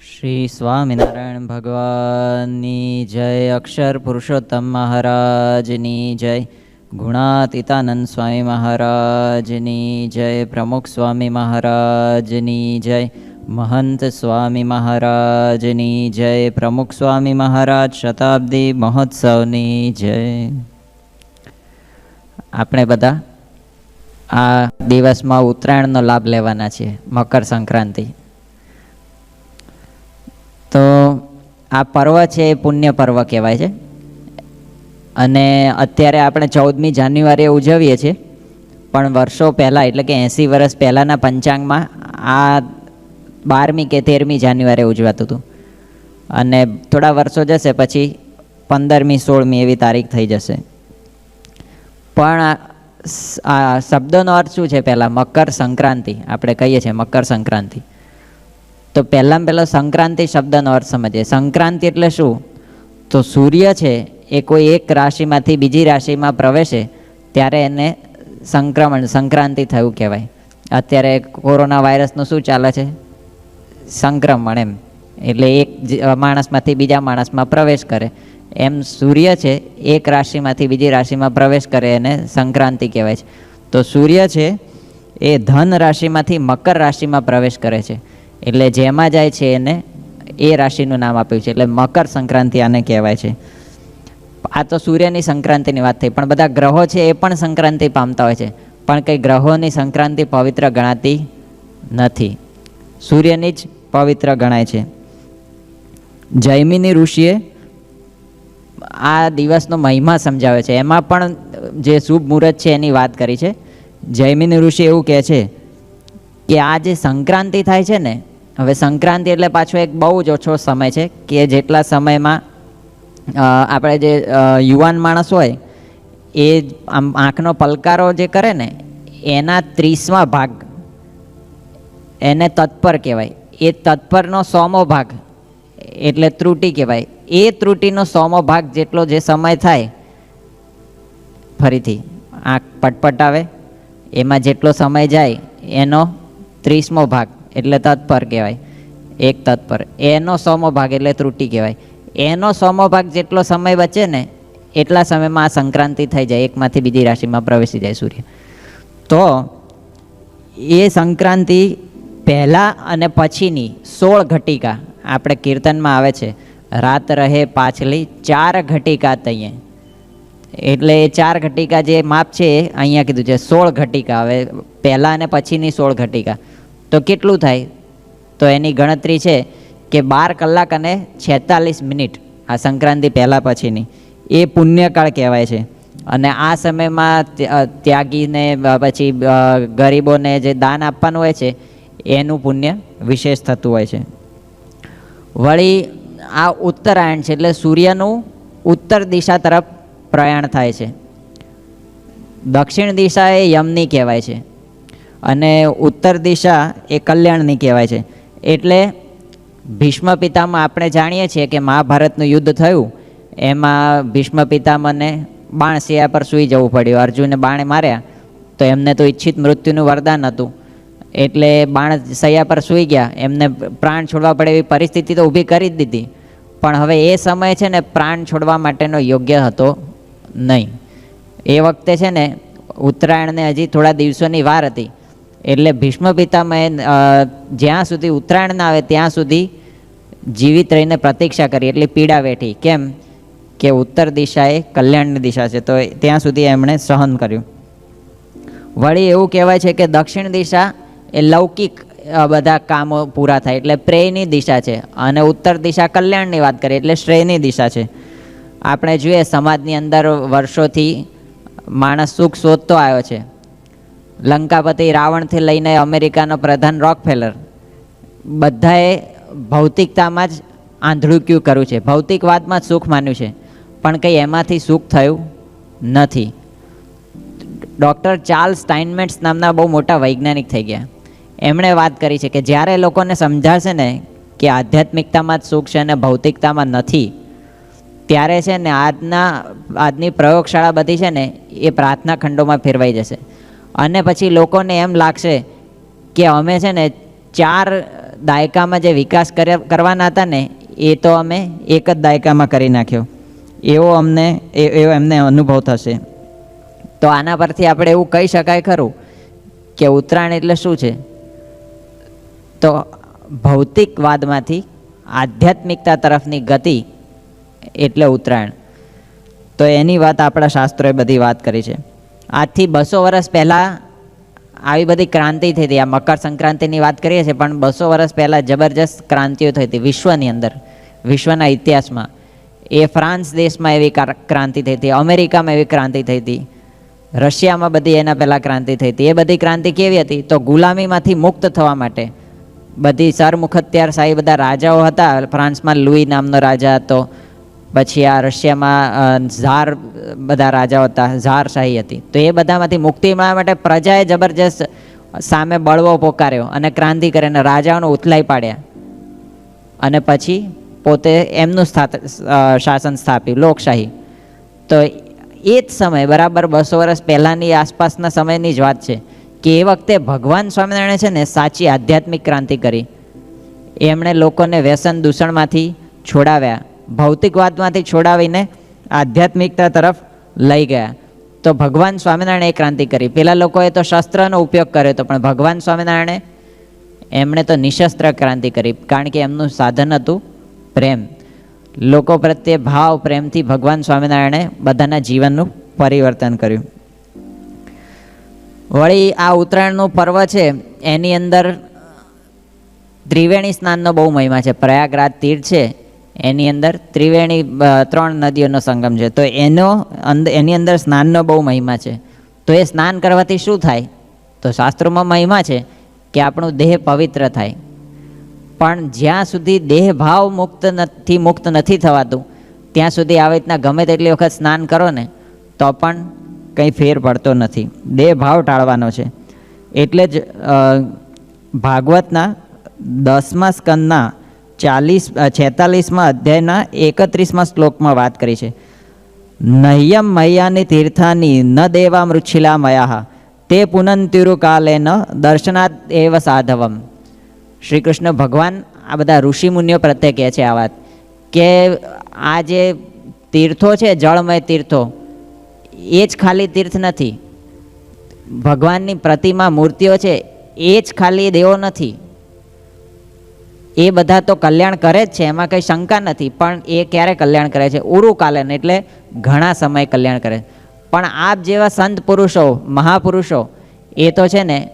શ્રી સ્વામિનારાયણ ભગવાનની જય, અક્ષર પુરુષોત્તમ મહારાજની જય, ગુણાતીતાનંદ સ્વામી મહારાજની જય, પ્રમુખ સ્વામી મહારાજની જય, મહંત સ્વામી મહારાજની જય, પ્રમુખ સ્વામી મહારાજ શતાબ્દી મહોત્સવની જય. આપણે બધા આ દિવસમાં ઉત્તરાયણનો લાભ લેવાના છીએ, મકર સંક્રાંતિ. આ પર્વ છે એ પુણ્ય પર્વ કહેવાય છે. અને અત્યારે આપણે ચૌદમી જાન્યુઆરીએ ઉજવીએ છીએ. પણ વર્ષો પહેલાં, એટલે કે એંસી વર્ષ પહેલાંના પંચાંગમાં આ બારમી કે તેરમી જાન્યુઆરીએ ઉજવાતું હતું. અને થોડા વર્ષો જશે પછી પંદરમી, સોળમી એવી તારીખ થઈ જશે. પણ આ શબ્દનો અર્થ શું છે પહેલાં? મકર સંક્રાંતિ. આપણે કહીએ છીએ મકર સંક્રાંતિ. તો પહેલાં પહેલો સંક્રાંતિ શબ્દનો અર્થ સમજીએ. સંક્રાંતિ એટલે શું? તો સૂર્ય છે, એ કોઈ એક રાશિમાંથી બીજી રાશિમાં પ્રવેશે, ત્યારે એને સંક્રમણ, સંક્રાંતિ થયું કહેવાય. અત્યારે કોરોના વાયરસનું શું ચાલે છે? સંક્રમણ એમ. એટલે એક માણસમાંથી બીજા માણસમાં પ્રવેશ કરે. એમ સૂર્ય છે, એક રાશિમાંથી બીજી રાશિમાં પ્રવેશ કરે એને સંક્રાંતિ કહેવાય છે. તો સૂર્ય છે, એ ધન રાશિમાંથી મકર રાશિમાં પ્રવેશ કરે છે. એટલે જેમાં જાય છે એને એ રાશિનું નામ આપ્યું છે. એટલે મકર સંક્રાંતિ આને કહેવાય છે. આ તો સૂર્યની સંક્રાંતિની વાત થઈ, પણ બધા ગ્રહો છે એ પણ સંક્રાંતિ પામતા હોય છે. પણ કંઈ ગ્રહોની સંક્રાંતિ પવિત્ર ગણાતી નથી. સૂર્યની જ પવિત્ર ગણાય છે. જૈમિની ઋષિએ આ દિવસનો મહિમા સમજાવે છે. એમાં પણ જે શુભ મુહૂર્ત છે એની વાત કરી છે. જૈમિની ઋષિ એવું કહે છે કે આ જે સંક્રાંતિ થાય છે ને હવે સંક્રાંતિ એટલે પાછો એક બહુ જ ઓછો સમય છે કે જેટલા સમયમાં આપણે જે યુવાન માણસ હોય, એ આમ આંખનો પલકારો જે કરે ને, એના ત્રીસમાં ભાગ એને તત્પર કહેવાય. એ તત્પરનો સોમો ભાગ એટલે ત્રુટિ કહેવાય. એ ત્રુટિનો સોમો ભાગ જેટલો જે સમય થાય, ફરીથી આંખ પટપટ આવે, એમાં જેટલો સમય જાય, એનો ત્રીસમો ભાગ. એટલે તત્પર કહેવાય. એક તત્પર. એનો સોમો ભાગ એટલે ત્રુટિ કહેવાય. એનો સોમો ભાગ જેટલો સમય બચે ને, એટલા સમયમાં આ સંક્રાંતિ થઈ જાય. એકમાંથી બીજી રાશિમાં પ્રવેશી જાય સૂર્ય. તો એ સંક્રાંતિ પહેલાં અને પછીની સોળ ઘટિકા આપણે કીર્તનમાં આવે છે. રાત રહે પાછલી ચાર ઘટિકા તઈએ. એટલે એ ચાર ઘટિકા જે માપ છે અહીંયા કીધું છે. સોળ ઘટિકા. હવે પહેલાં અને પછીની સોળ ઘટિકા. તો કેટલું થાય? તો એની ગણતરી છે કે બાર કલાક અને છેતાલીસ મિનિટ, આ સંક્રાંતિ પહેલાં પછીની. એ પુણ્યકાળ કહેવાય છે. અને આ સમયમાં ત્યાગીને પછી ગરીબોને જે દાન આપવાનું હોય છે, એનું પુણ્ય વિશેષ થતું હોય છે. વળી આ ઉત્તરાયણ છે એટલે સૂર્યનું ઉત્તર દિશા તરફ પ્રયાણ થાય છે. દક્ષિણ દિશા એ યમની કહેવાય છે. અને ઉત્તર દિશા એ કલ્યાણની કહેવાય છે. એટલે ભીષ્મ પિતામાં આપણે જાણીએ છીએ કે મહાભારતનું યુદ્ધ થયું, એમાં ભીષ્મ પિતામને બાણ સિયા પર સૂઈ જવું પડ્યું. અર્જુને બાણે માર્યા તો એમને તો ઈચ્છિત મૃત્યુનું વરદાન હતું. એટલે બાણ સૈયા પર સૂઈ ગયા. એમને પ્રાણ છોડવા પડે એવી પરિસ્થિતિ તો ઊભી કરી જ દીધી. પણ હવે એ સમય છે ને પ્રાણ છોડવા માટેનો યોગ્ય હતો નહીં. એ વખતે છે ને ઉત્તરાયણને હજી થોડા દિવસોની વાર હતી. એટલે ભીષ્મ પિતામહે જ્યાં સુધી ઉત્તરાયણ ના આવે ત્યાં સુધી જીવિત રહીને પ્રતીક્ષા કરી, એટલે પીડા વેઠી. કેમ? કે ઉત્તર દિશા એ કલ્યાણની દિશા છે, તો ત્યાં સુધી એમણે સહન કર્યું. વળી એવું કહેવાય છે કે દક્ષિણ દિશા એ લૌકિક બધા કામો પૂરા થાય, એટલે પ્રેયની દિશા છે અને ઉત્તર દિશા કલ્યાણની વાત કરીએ, એટલે શ્રેયની દિશા છે. આપણે જોઈએ સમાજની અંદર વર્ષોથી માણસ સુખ શોધતો આવ્યો છે. લંકાપતિ રાવણથી લઈને અમેરિકાનો પ્રધાન રોકફેલર બધાએ ભૌતિકતામાં જ આંધળુક્યું કર્યું છે. ભૌતિકવાદમાં સુખ માન્યું છે. પણ કંઈ એમાંથી સુખ થયું નથી. ડૉક્ટર ચાર્લ્સ સ્ટાઇનમેટ્સ નામના બહુ મોટા વૈજ્ઞાનિક થઈ ગયા. એમણે વાત કરી છે કે જ્યારે લોકોને સમજાશે ને કે આધ્યાત્મિકતામાં જ સુખ છે અને ભૌતિકતામાં નથી, ત્યારે છે ને આજના, આજની પ્રયોગશાળા બધી છે ને એ પ્રાર્થના ખંડોમાં ફેરવાઈ જશે. અને પછી લોકોને એમ લાગશે કે અમે છે ને ચાર દાયકામાં જે વિકાસ કરવાના હતા ને, એ તો અમે એક જ દાયકામાં કરી નાખ્યો. એવો અમને એવો એમને અનુભવ થશે. તો આના પરથી આપણે એવું કહી શકાય ખરું કે ઉત્તરાયણ એટલે શું છે? તો ભૌતિકવાદમાંથી આધ્યાત્મિકતા તરફની ગતિ એટલે ઉત્તરાયણ. તો એની વાત આપણા શાસ્ત્રોએ બધી વાત કરી છે. આજથી બસો વર્ષ પહેલાં આવી બધી ક્રાંતિ થઈ હતી. આ મકર સંક્રાંતિની વાત કરીએ છીએ, પણ બસો વર્ષ પહેલાં જબરજસ્ત ક્રાંતિઓ થઈ હતી વિશ્વની અંદર, વિશ્વના ઇતિહાસમાં. એ ફ્રાન્સ દેશમાં એવી ક્રાંતિ થઈ હતી, અમેરિકામાં એવી ક્રાંતિ થઈ હતી, રશિયામાં બધી એના પહેલાં ક્રાંતિ થઈ હતી. એ બધી ક્રાંતિ કેવી હતી? તો ગુલામીમાંથી મુક્ત થવા માટે બધી સરમુખત્યાર શાહી બધા રાજાઓ હતા. ફ્રાન્સમાં લુઈ નામનો રાજા હતો પછી આ રશિયામાં ઝાર બધા રાજાઓ હતા ઝારશાહી હતી. તો એ બધામાંથી મુક્તિ મળવા માટે પ્રજાએ જબરજસ્ત સામે બળવો પોકાર્યો અને ક્રાંતિ કરીને રાજાઓને ઉથલાઈ પાડ્યા. અને પછી પોતે એમનું સ્થાત શાસન સ્થાપ્યું, લોકશાહી. તો એ જ સમય, બરાબર બસો વર્ષ પહેલાંની આસપાસના સમયની જ વાત છે કે એ વખતે ભગવાન સ્વામિનારાયણે છે ને સાચી આધ્યાત્મિક ક્રાંતિ કરી. એમણે લોકોને વ્યસન દૂષણમાંથી છોડાવ્યા. ભૌતિકવાદમાંથી છોડાવીને આધ્યાત્મિકતા તરફ લઈ ગયા. તો ભગવાન સ્વામિનારાયણે ક્રાંતિ કરી. પેલા લોકોએ તો શસ્ત્રનો ઉપયોગ કર્યો હતો, પણ ભગવાન સ્વામિનારાયણે એમણે તો નિશસ્ત્ર ક્રાંતિ કરી, કારણ કે એમનું સાધન હતું પ્રેમ. લોકો પ્રત્યે ભાવ પ્રેમથી ભગવાન સ્વામિનારાયણે બધાના જીવનનું પરિવર્તન કર્યું. વળી આ ઉત્તરાયણનું પર્વ છે, એની અંદર ત્રિવેણી સ્નાનનો બહુ મહિમા છે. પ્રયાગરાજ તીર્થ છે એની અંદર ત્રિવેણી ત્રણ નદીઓનો સંગમ છે. તો એનો એની અંદર સ્નાનનો બહુ મહિમા છે. તો એ સ્નાન કરવાથી શું થાય? તો શાસ્ત્રોમાં મહિમા છે કે આપણું દેહ પવિત્ર થાય. પણ જ્યાં સુધી દેહ ભાવ મુક્ત નથી મુક્ત નથી થવાતું, ત્યાં સુધી આવી રીતના ગમે તેટલી વખત સ્નાન કરો ને, તો પણ કંઈ ફેર પડતો નથી. દેહ ભાવ ટાળવાનો છે. એટલે જ ભાગવતના દસમા સ્કંદના ચાલીસ છેતાલીસમાં અધ્યાયના એકત્રીસમાં શ્લોકમાં વાત કરી છે. નહ્યમ મૈયાની તીર્થાની ન દેવા મૃચ્છિલા મયા તે પુનંતિરુકાલે ન દર્શનાત એવ સાધવમ. શ્રી કૃષ્ણ ભગવાન આ બધા ઋષિમુનિઓ પ્રત્યે કહે છે આ વાત, કે આ જે તીર્થો છે, જળમય તીર્થો, એ જ ખાલી તીર્થ નથી. ભગવાનની પ્રતિમા, મૂર્તિઓ છે, એ જ ખાલી દેવો નથી. એ બધા તો કલ્યાણ કરે જ છે, એમાં કંઈ શંકા નથી, પણ એ ક્યારે કલ્યાણ કરે છે? ઉરુકાલન એટલે ઘણા સમય કલ્યાણ કરે પણ આપ જેવા સંત પુરુષો, મહાપુરુષો, એ તો છે ને,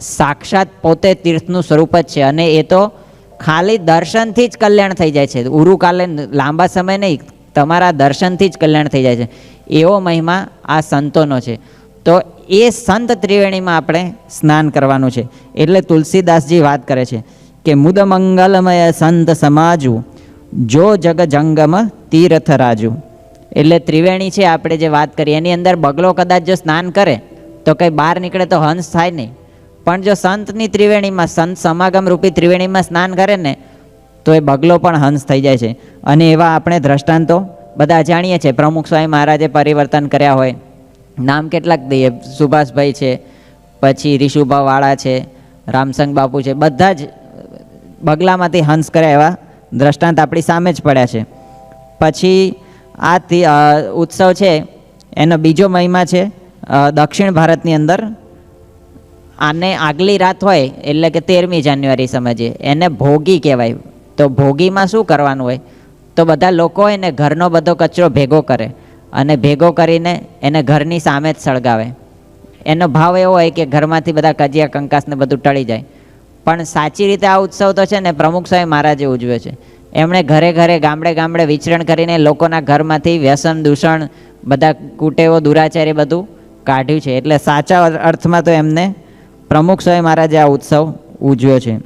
સાક્ષાત પોતે તીર્થનું સ્વરૂપ જ છે અને એ તો ખાલી દર્શનથી જ કલ્યાણ થઈ જાય છે. ઉરુકાલન લાંબા સમય નહીં, તમારા દર્શનથી જ કલ્યાણ થઈ જાય છે. એવો મહિમા આ સંતોનો છે. તો એ સંત ત્રિવેણીમાં આપણે સ્નાન કરવાનું છે. એટલે તુલસીદાસજી વાત કરે છે. કે મુદ મંગલમય સંત સમાજુ જો જગ જંગમ તીર્થ રાજુ એટલે ત્રિવેણી છે આપણે જે વાત કરી એની અંદર બગલો કદાચ જો સ્નાન કરે તો કંઈ બહાર નીકળે તો હંસ થાય નહીં પણ જો સંતની ત્રિવેણીમાં સંત સમાગમ રૂપી ત્રિવેણીમાં સ્નાન કરે ને તો એ બગલો પણ હંસ થઈ જાય છે અને એવા આપણે દ્રષ્ટાંતો બધા જાણીએ છીએ પ્રમુખ સ્વામી મહારાજે પરિવર્તન કર્યા હોય નામ કેટલાક દઈએ સુભાષભાઈ છે પછી રીષુભાવાળા છે રામસંગ બાપુ છે બધા જ બગલામાંથી હંસ કર્યા એવા દ્રષ્ટાંત આપણી સામે જ પડ્યા છે. પછી આ ઉત્સવ છે, એનો બીજો મહિમા છે દક્ષિણ ભારતની અંદર આને આગલી રાત હોય, એટલે કે તેરમી જાન્યુઆરી સમજીએ એને ભોગી કહેવાય. તો ભોગીમાં શું કરવાનું હોય? તો બધા લોકો હોય ને ઘરનો બધો કચરો ભેગો કરે અને ભેગો કરીને એને ઘરની સામે જ સળગાવે. એનો ભાવ એવો હોય કે ઘરમાંથી બધા કજિયા કંકાસને બધું ટળી જાય. પણ સાચી રીતે આ ઉત્સવ તો છે ને પ્રમુખ સ્વામી મહારાજે ઉજવે છે. એમણે ઘરે ઘરે, ગામડે ગામડે વિચરણ કરીને લોકોના ઘરમાંથી વ્યસન, દૂષણ, બધા કુટેવો, દુરાચારી બધું કાઢ્યું છે. એટલે સાચા અર્થમાં તો એમને પ્રમુખ સ્વામી મહારાજે આ ઉત્સવ ઉજવ્યો છે.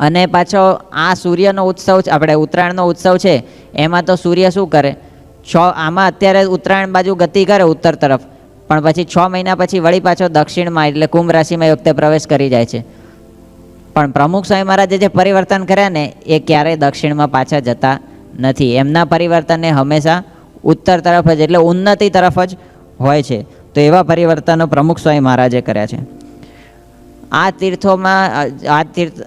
અને પાછો આ સૂર્યનો ઉત્સવ આપણે ઉત્તરાયણનો ઉત્સવ છે, એમાં તો સૂર્ય શું કરે? છ, આમાં અત્યારે ઉત્તરાયણ બાજુ ગતિ કરે ઉત્તર તરફ. પણ પછી છ મહિના પછી વળી પાછો દક્ષિણમાં એટલે કુંભ રાશિમાં એ વખતે પ્રવેશ કરી જાય છે. પણ પ્રમુખ સ્વામી મહારાજે જે પરિવર્તન કર્યા ને, એ ક્યારેય દક્ષિણમાં પાછા જતા નથી. એમના પરિવર્તનને હંમેશા ઉત્તર તરફ જ, એટલે ઉન્નતિ તરફ જ હોય છે. તો એવા પરિવર્તનો પ્રમુખ સ્વામી મહારાજે કર્યા છે. આ તીર્થોમાં, આ તીર્થ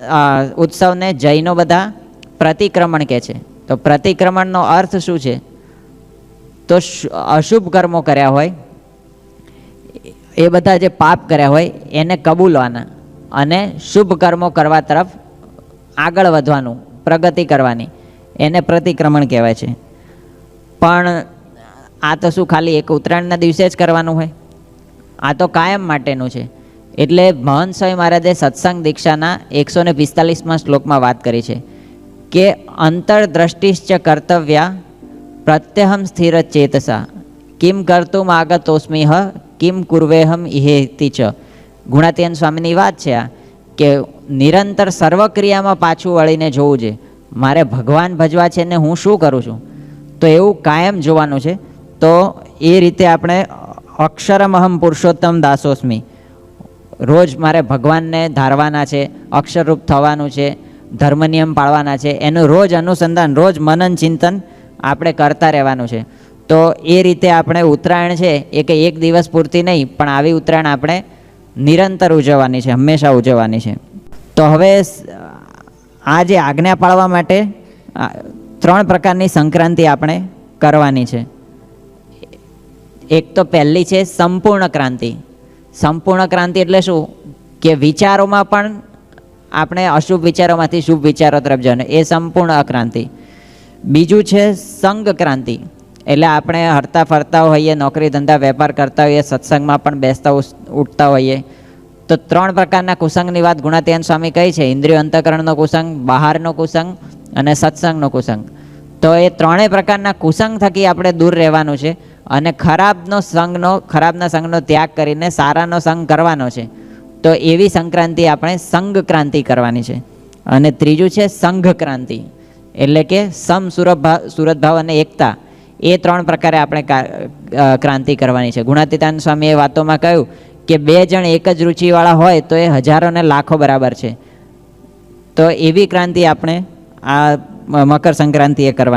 ઉત્સવને જૈનો બધા પ્રતિક્રમણ કહે છે. તો પ્રતિક્રમણનો અર્થ શું છે? તો અશુભ કર્મો કર્યા હોય, એ બધા જે પાપ કર્યા હોય, એને કબૂલવાના. અને શુભ કર્મો કરવા તરફ આગળ વધવાનું, પ્રગતિ કરવાની. એને પ્રતિક્રમણ કહેવાય છે. પણ આ તો શું ખાલી એક ઉત્તરાયણના દિવસે જ કરવાનું હોય? આ તો કાયમ માટેનું છે. એટલે મહંત સ્વામી મહારાજે સત્સંગ દીક્ષાના એકસો ને પિસ્તાલીસમાં શ્લોકમાં વાત કરી છે કે અંતરદ્રષ્ટિશ્ચ કર્તવ્યા પ્રત્યહમ સ્થિર ચેતસા. કિમ કરતું આગતોસ્મિહ, કિમ કુર્વેહમ ઇહેતિ ચ. ગુણાતીયન સ્વામીની વાત છે આ, કે નિરંતર સર્વક્રિયામાં પાછું વળીને જોવું છે. મારે ભગવાન ભજવા છે ને હું શું કરું છું? તો એવું કાયમ જોવાનું છે. તો એ રીતે આપણે અક્ષરમહમ પુરુષોત્તમ દાસોસ્મી. રોજ મારે ભગવાનને ધારવાના છે, અક્ષરરૂપ થવાનું છે ધર્મ નિયમ પાળવાના છે, એનું રોજ અનુસંધાન, રોજ મનન ચિંતન આપણે કરતા રહેવાનું છે. તો એ રીતે આપણે ઉત્તરાયણ છે, એ કે એક દિવસ પૂરતી નહીં, પણ આવી ઉત્તરાયણ આપણે નિરંતર ઉજવવાની છે, હંમેશા ઉજવવાની છે. તો હવે આ જે આજ્ઞા પાળવા માટે ત્રણ પ્રકારની સંક્રાંતિ આપણે કરવાની છે. એક તો પહેલી છે સંપૂર્ણ ક્રાંતિ. સંપૂર્ણ ક્રાંતિ એટલે શું? કે વિચારોમાં પણ આપણે અશુભ વિચારોમાંથી શુભ વિચારો તરફ જવાનું, એ સંપૂર્ણ અક્રાંતિ. બીજું છે સંઘ ક્રાંતિ. એટલે આપણે હરતા ફરતા હોઈએ, નોકરી ધંધા વેપાર કરતા હોઈએ, સત્સંગમાં પણ બેસતા ઉઠતા હોઈએ. તો ત્રણ પ્રકારના કુસંગની વાત ગુણાત્યાન સ્વામી કહી છે. ઇન્દ્રિય અંતકરણનો કુસંગ, બહારનો કુસંગ અને સત્સંગનો કુસંગ. તો એ ત્રણેય પ્રકારના કુસંગ થકી આપણે દૂર રહેવાનું છે અને ખરાબનો સંઘનો ખરાબના સંઘનો ત્યાગ કરીને સારાનો સંઘ કરવાનો છે. તો એવી સંક્રાંતિ આપણે સંઘ ક્રાંતિ કરવાની છે. અને ત્રીજું છે સંઘ ક્રાંતિ. એટલે કે સમ સુરત ભાવ સુરત અને એકતા. એ ત્રણ પ્રકારે આપણે ક્રાંતિ કરવાની છે. ગુણાતીતાન સ્વામીએ વાતોમાં કહ્યું કે બે જણ એક જ રુચિવાળા હોય તો એ હજારો ને લાખો બરાબર છે. તો એવી ક્રાંતિ આપણે આ મકર સંક્રાંતિએ કરવાની